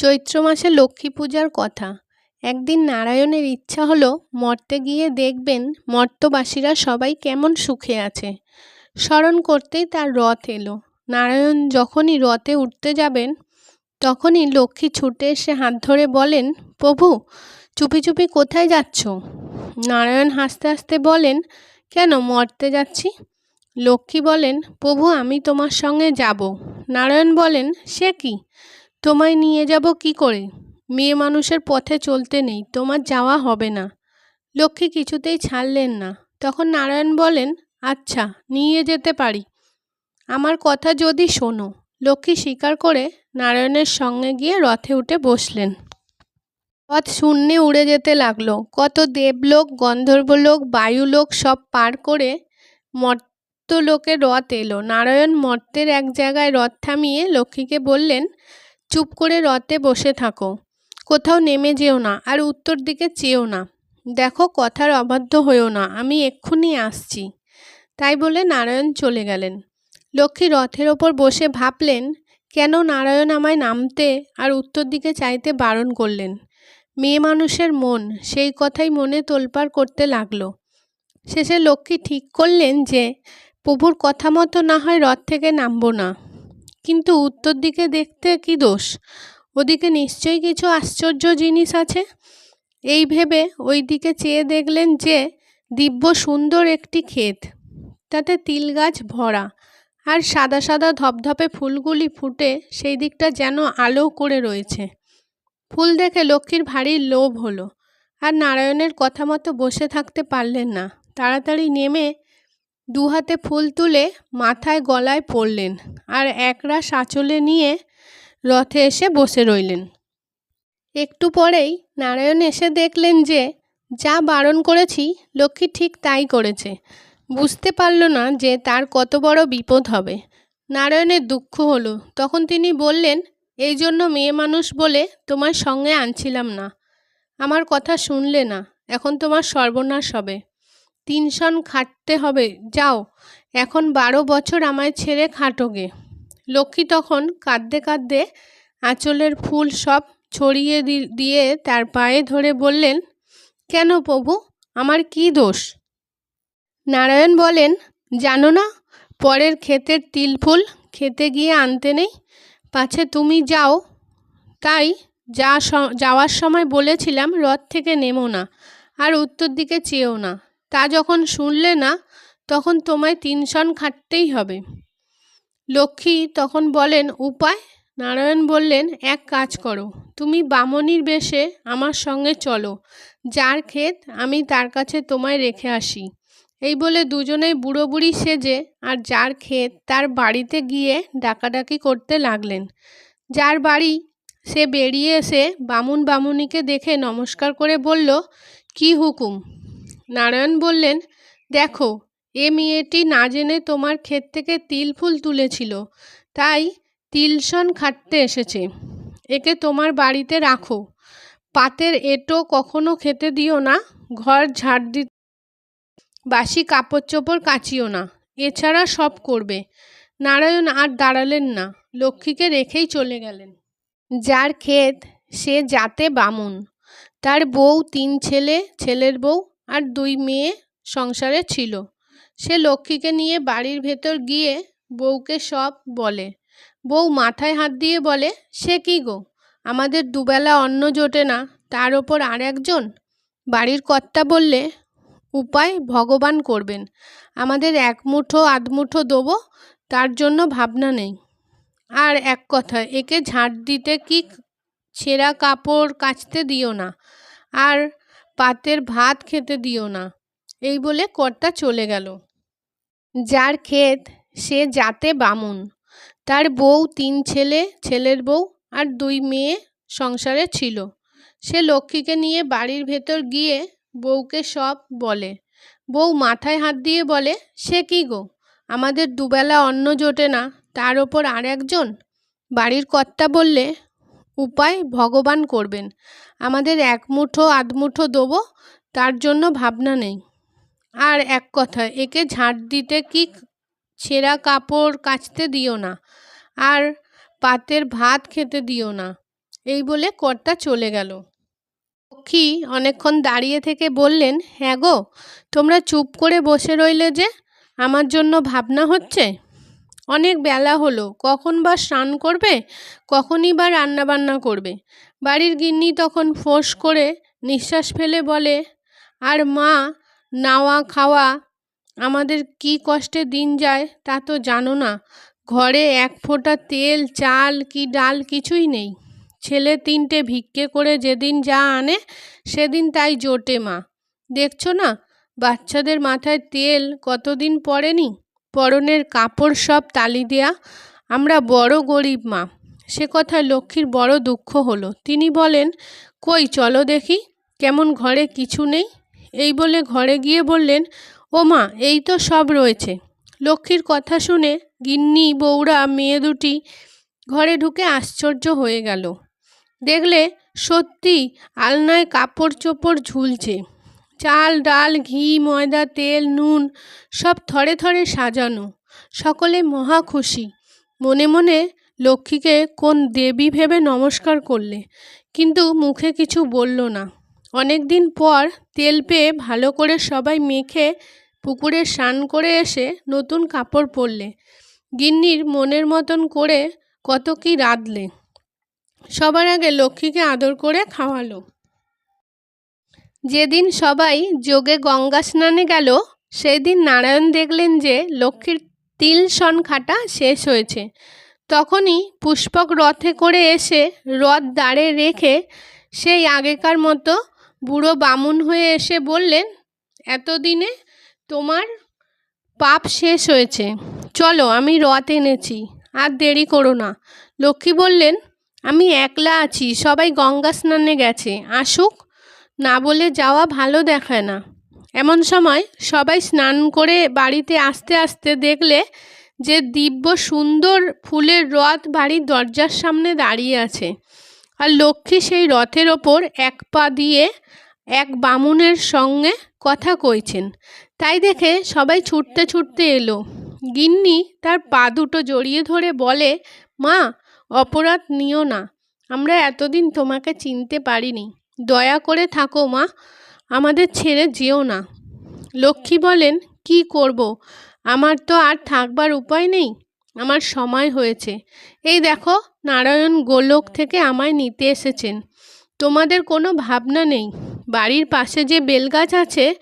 চৈত্র মাসে লক্ষ্মী পূজার কথা। একদিন নারায়ণের ইচ্ছা হলো মর্তে গিয়ে দেখবেন মর্তবাসীরা সবাই কেমন সুখে আছে। স্মরণ করতেই তার রথ এলো। নারায়ণ যখনই রথে উঠতে যাবেন, তখনই লক্ষ্মী ছুটে এসে হাত ধরে বলেন, প্রভু, চুপি চুপি কোথায় যাচ্ছ? নারায়ণ হাসতে হাসতে বলেন, কেন মরতে যাচ্ছি? লক্ষ্মী বলেন, প্রভু, আমি তোমার সঙ্গে যাব। নারায়ণ বলেন, সে কি? তোমায় নিয়ে যাব কি করে? মেয়ে মানুষের পথে চলতে নেই, তোমার যাওয়া হবে না। লক্ষ্মী কিছুতেই ছাড়লেন না। তখন নারায়ণ বলেন আচ্ছা নিয়ে যেতে পারি। আমার কথা যদি শোনো। লক্ষ্মী স্বীকার করে নারায়ণের সঙ্গে গিয়ে রথে উঠে বসলেন। পথ শূন্যে উড়ে যেতে লাগল। কত দেবলোক, গন্ধর্বলোক, বায়ুলোক সব পার করে মর্তলোকে রথ এলো। নারায়ণ মর্তের এক জায়গায় রথ থামিয়ে লক্ষ্মীকে বললেন চুপ করে রথে বসে থাকো। কোথাও নেমে যেও না, আর উত্তর দিকে চেয়েও না। দেখো কথার অবাধ্য হয়েও না, আমি এক্ষুনি আসছি। তাই বলে নারায়ণ চলে গেলেন। লক্ষ্মী রথের ওপর বসে ভাবলেন, কেন নারায়ণ আমায় নামতে আর উত্তর দিকে চাইতে বারণ করলেন? মেয়ে মানুষের মন, সেই কথাই মনে তোলপাড় করতে লাগল। শেষে লক্ষ্মী ঠিক করলেন যে, প্রভুর কথা মতো না হয় রথ থেকে নামবো না। কিন্তু উত্তর দিকে দেখতে কি দোষ? ওদিকে নিশ্চয়ই কিছু আশ্চর্য জিনিস আছে। এই ভেবে ওই দিকে চেয়ে দেখলেন যে, দিব্য সুন্দর একটি ক্ষেত। তাতে তিল গাছ ভরা আর সাদা সাদা ধপধপে ফুলগুলি ফুটে সেই দিকটা যেন আলো করে রয়েছে। ফুল দেখে লক্ষ্মীর ভারী লোভ হলো আর নারায়ণের কথা মতো বসে থাকতে পারলেন না। তাড়াতাড়ি নেমে দু হাতে ফুল তুলে মাথায় গলায় পড়লেন আর একরাশ আঁচলে নিয়ে রথে এসে বসে রইলেন। একটু পরেই নারায়ণ এসে দেখলেন যে, যা বারণ করেছি লক্ষ্মী ঠিক তাই করেছে। বুঝতে পারল না যে তার কত বড় বিপদ হবে। নারায়ণের দুঃখ হলো। তখন তিনি বললেন, এই জন্য মেয়ে মানুষ বলে তোমার সঙ্গে আনছিলাম না। আমার কথা শুনলে না, এখন তোমার সর্বনাশ হবে। তিন সন খাটতে হবে, যাও। এখন বারো বছর আমায় ছেড়ে খাটোগে। লক্ষ্মী তখন কাঁদতে কাঁদতে আঁচলের ফুল সব ছড়িয়ে দিয়ে তার পায়ে ধরে বললেন, কেন প্রভু? আমার কি দোষ? নারায়ণ বলেন, জানো না, পরের ক্ষেতের তিল ফুল খেতে গিয়ে আনতে নেই। পাছে তুমি যাও। তাই যা যাওয়ার সময় বলেছিলাম, রথ থেকে নেমো না, আর উত্তর দিকে চেয়েও না। তা যখন শুনলে না, তখন তোমায় তিন সন খাটতেই হবে। লক্ষ্মী তখন বলেন, উপায়? নারায়ণ বললেন, এক কাজ করো, তুমি বামনির বেশে আমার সঙ্গে চলো, যার ক্ষেত আমি তার কাছে তোমায় রেখে আসি। এই বলে দুজনেই বুড়ো বুড়ি সেজে আর যার ক্ষেত তার বাড়িতে গিয়ে ডাকাডাকি করতে লাগলেন। যার বাড়ি, সে বেরিয়ে এসে বামুন বামুনিকে দেখে নমস্কার করে বলল, কি হুকুম? নারায়ণ বললেন, দেখো, এ মেয়েটি না জেনে তোমার ক্ষেত থেকে তিল ফুল তুলেছিল। তাই তিলসন খাটতে এসেছে। একে তোমার বাড়িতে রাখো। পাতের এটো কখনো খেতে দিও না, ঘর ঝাড় দি বাসি কাপড় চোপড় কাচিও না। এছাড়া সব করবে নারায়ণ আর দাঁড়ালেন না, লক্ষ্মীকে রেখেই চলে গেলেন। যার ক্ষেত সে জাতে বামুন। তার বউ তিন ছেলে, ছেলের বউ আর দুই মেয়ে সংসারে ছিল। সে লক্ষ্মীকে নিয়ে বাড়ির ভেতর গিয়ে বউকে সব বলে। বউ মাথায় হাত দিয়ে বলে, সে কি গো? আমাদের দুবেলা অন্ন জোটে না, তার ওপর আর একজন? বাড়ির কর্তা বললে, উপায় ভগবান করবেন। আমাদের এক মুঠো আধমুঠো দেবো, তার জন্য ভাবনা নেই। আর এক কথা, একে ঝাঁট দিতে কি ছেঁড়া কাপড় কাচতে দিও না। আর পাতের ভাত খেতে দিও না। এই বলে কর্তা চলে গেল। যার ক্ষেত সে জাতে বামুন। তার বউ তিন ছেলে, ছেলের বউ আর দুই মেয়ে সংসারে ছিল। সে লক্ষ্মীকে নিয়ে বাড়ির ভেতর গিয়ে বউকে সব বলে। বউ মাথায় হাত দিয়ে বলে, সে কি গো? আমাদের দুবেলা অন্ন জোটে না, তার ওপর আর একজন? বাড়ির কর্তা বললে উপায় ভগবান করবেন। আমাদের এক মুঠো আধমুঠো দেবো, তার জন্য ভাবনা নেই। আর এক কথা, একে ঝাঁট দিতে কি ছেঁড়া কাপড় কাচতে দিও না, আর পাতের ভাত খেতে দিও না, এই বলে কর্তা চলে গেল। লক্ষ্মী অনেকক্ষণ দাঁড়িয়ে থেকে বললেন হ্যাঁ গো, তোমরা চুপ করে বসে রইলে যে, আমার জন্য ভাবনা হচ্ছে? অনেক বেলা হলো, কখন বা স্নান করবে, কখনই বা রান্নাবান্না করবে। বাড়ির গিন্নি তখন ফোঁস করে নিঃশ্বাস ফেলে বলে, আর মা, নাওয়া খাওয়া, আমাদের কি কষ্টে দিন যায় তা তো জানো না। ঘরে এক ফোঁটা তেল, চাল, কি ডাল কিছুই নেই। ছেলে তিনটে ভিক্ষে করে যেদিন যা আনে, সেদিন তাই জোটে মা। দেখছ না, বাচ্চাদের মাথায় তেল কতদিন পড়েনি? পরনের কাপড় সব তালি দেয়া, আমরা বড় গরিব মা। সে কথায় লক্ষ্মীর বড় দুঃখ হলো। তিনি বলেন, কই, চলো দেখি, কেমন ঘরে কিছু নেই? এই বলে ঘরে গিয়ে বললেন, ও মা, এই তো সব রয়েছে। লক্ষ্মীর কথা শুনে গিন্নি, বউরা, মেয়ে দুটি ঘরে ঢুকে আশ্চর্য হয়ে গেল। দেখলে সত্যি আলনায় কাপড় চোপড় ঝুলছে। চাল, ডাল, ঘি, ময়দা, তেল, নুন সব থরে থরে সাজানো। সকলে মহা খুশি। মনে মনে লক্ষ্মীকে কোন দেবী ভেবে নমস্কার করলে, কিন্তু মুখে কিছু বলল না। অনেক দিন পর তেল পেয়ে ভালো করে সবাই মেখে পুকুরে স্নান করে এসে নতুন কাপড় পরলে। গিন্নির মনের মতন করে কত কি রাঁধলে। সবার আগে লক্ষ্মীকে আদর করে খাওয়ালো। যেদিন সবাই যোগে গঙ্গা স্নানে গেল সেই দিন নারায়ণ দেখলেন যে লক্ষ্মীর তিল সন খাটা শেষ হয়েছে। তখনই পুষ্পক রথে করে এসে রথ দাঁড়ে রেখে সেই আগেকার মতো বুড়ো বামুন হয়ে এসে বললেন, এতদিনে তোমার পাপ শেষ হয়েছে। চলো আমি রথ এনেছি, আর দেরি করো না। লক্ষ্মী বললেন, আমি একলা আছি, সবাই গঙ্গা স্নানে গেছে, আসুক। না বলে যাওয়া ভালো দেখায় না। এমন সময় সবাই স্নান করে বাড়িতে আসতে আসতে দেখলে যে দিব্য সুন্দর ফুলের রথ বাড়ির দরজার সামনে দাঁড়িয়ে আছে আর লক্ষ্মী সেই রথের ওপর এক পা দিয়ে এক বামুনের সঙ্গে কথা কইছেন। তাই দেখে সবাই ছুটতে ছুটতে এলো। গিন্নি তার পা দুটো জড়িয়ে ধরে বলে, মা, অপরাধ নিও না। আমরা এতদিন তোমাকে চিনতে পারিনি। দয়া করে থাকো, মা। আমাদের ছেড়ে যেও না। লক্ষ্মী বলেন, কি করব? আমার তো আর থাকবার উপায় নেই। আমার সময় হয়েছে। এই দেখো, নারায়ণ গোলক থেকে আমায় নিতে এসেছেন। তোমাদের কোনো ভাবনা নেই। বাড়ির পাশে যে বেলগাছ আছে,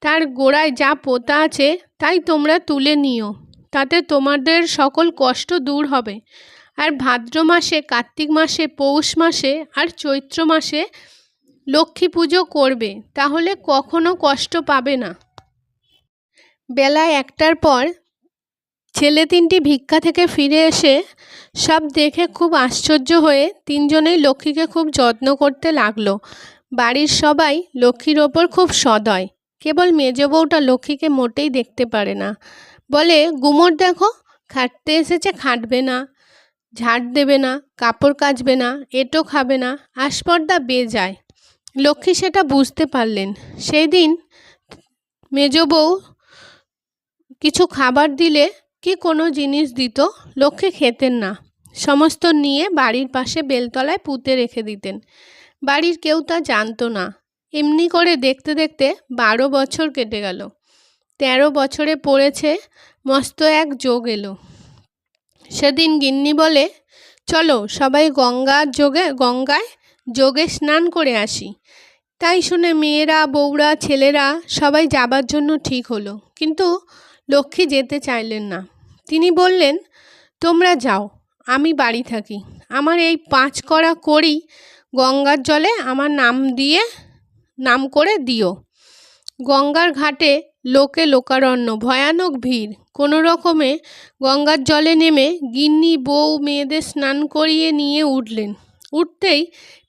তার গোড়ায় যা পোতা আছে, তাই তোমরা তুলে নিও। তাতে তোমাদের সকল কষ্ট দূর হবে। আর ভাদ্র মাসে, কার্তিক মাসে, পৌষ মাসে, আর চৈত্র মাসে লক্ষ্মী পুজো করবে, তাহলে কখনো কষ্ট পাবে না। বেলা একটার পর ছেলে তিনটি ভিক্ষা থেকে ফিরে এসে সব দেখে খুব আশ্চর্য হয়ে তিনজনেই লক্ষ্মীকে খুব যত্ন করতে লাগল। বাড়ির সবাই লক্ষ্মীর ওপর খুব সদয়। কেবল মেজ বউটা লক্ষ্মীকে মোটেই দেখতে পারে না। বলে গুমর দেখো, খাটতে এসেছে, খাটবে না। ঝাড় দেবে না, কাপড় কাচবে না, এটো খাবে না আস্পর্দা যায় লক্ষ্মী সেটা বুঝতে পারলেন। সেই দিন মেজ বউ কিছু খাবার দিলে কি কোনো জিনিস দিত? লক্ষ্মী খেতেন না। সমস্ত নিয়ে বাড়ির পাশে বেলতলায় পুঁতে রেখে দিতেন। বাড়ির কেউ তা জানতো না। এমনি করে দেখতে দেখতে বারো বছর কেটে গেল। তেরো বছরে পড়েছে, মস্ত এক যোগ এলো। সেদিন গিন্নি বলে, চলো সবাই গঙ্গার যোগে, গঙ্গায় যোগে স্নান করে আসি। তাই শুনে মেয়েরা, বউরা, ছেলেরা সবাই যাবার জন্য ঠিক হলো। কিন্তু লক্ষ্মী যেতে চাইলেন না। তিনি বললেন, তোমরা যাও, আমি বাড়ি থাকি। আমার এই পাঁচ করা করি গঙ্গার জলে আমার নাম দিয়ে, নাম করে দিও। গঙ্গার ঘাটে লোকে লোকারণ্য, ভয়ানক ভিড়। কোনো রকমে গঙ্গার জলে নেমে গিন্নি, বউ, মেয়েদের স্নান করিয়ে নিয়ে উঠলেন। উঠতেই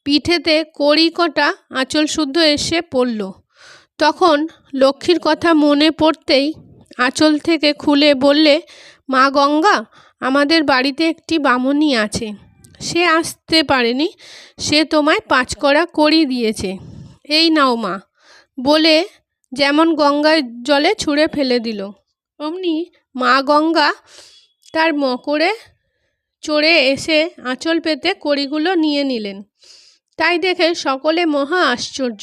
পিঠেতে কড়ি কটা আঁচল শুদ্ধ এসে পড়ল। তখন লক্ষ্মীর কথা মনে পড়তেই আঁচল থেকে খুলে বললে, মা গঙ্গা, আমাদের বাড়িতে একটি বামুনি আছে। সে আসতে পারেনি। সে তোমায় পাঁচ করা করি দিয়েছে। এই নাও মা। বলে যেমন গঙ্গায় জলে ছুঁড়ে ফেলে দিল, অমনি মা গঙ্গা তার মকরে চড়ে এসে আঁচল পেতে কড়িগুলো নিয়ে নিলেন। তাই দেখে সকলে মহা আশ্চর্য।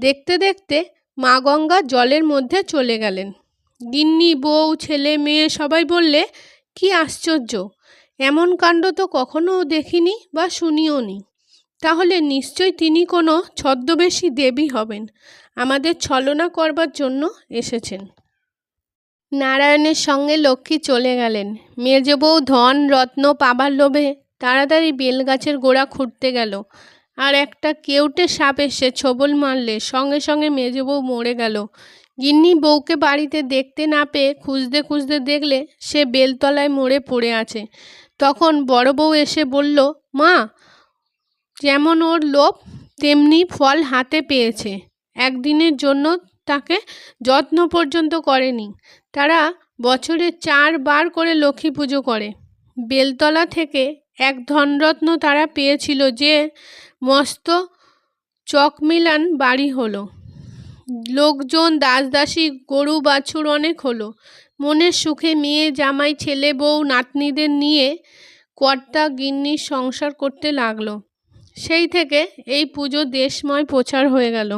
দেখতে দেখতে মা গঙ্গা জলের মধ্যে চলে গেলেন। গিন্নি, বউ, ছেলে, মেয়ে সবাই বললে, কি আশ্চর্য! এমন কাণ্ড তো কখনো দেখিনি বা শুনিও নি। তাহলে নিশ্চয় তিনি কোনো ছদ্মবেশী দেবী হবেন। আমাদের ছলনা করবার জন্য এসেছেন। নারায়ণের সঙ্গে লক্ষ্মী চলে গেলেন। মেজ বউ ধন, রত্ন, পাবার লোভে তাড়াতাড়ি বেলগাছের গোড়া খুঁড়তে গেল। আর একটা কেউটে সাপ এসে ছবল মারলে সঙ্গে সঙ্গে মেজ বউ মরে গেল। গিন্নি বউকে বাড়িতে দেখতে না পেয়ে খুঁজতে খুঁজতে দেখলে সে বেলতলায় মরে পড়ে আছে। তখন বড় বউ এসে বলল, মা, যেমন ওর লোভ, তেমনি ফল হাতে পেয়েছে। একদিনের জন্য তাকে যত্ন পর্যন্ত করেনি। তারা বছরে চারবার করে লক্ষ্মী পুজো করে। বেলতলা থেকে এক ধনরত্ন তারা পেয়েছিল যে মস্ত চকমিলান বাড়ি হলো। লোকজন দাস দাসী গরু বাছুর অনেক হলো। মনের সুখে মেয়ে, জামাই, ছেলে, বউ, নাতনিদের নিয়ে কর্তা গিন্নির সংসার করতে লাগল। সেই থেকে এই পুজো দেশময় প্রচার হয়ে গেল।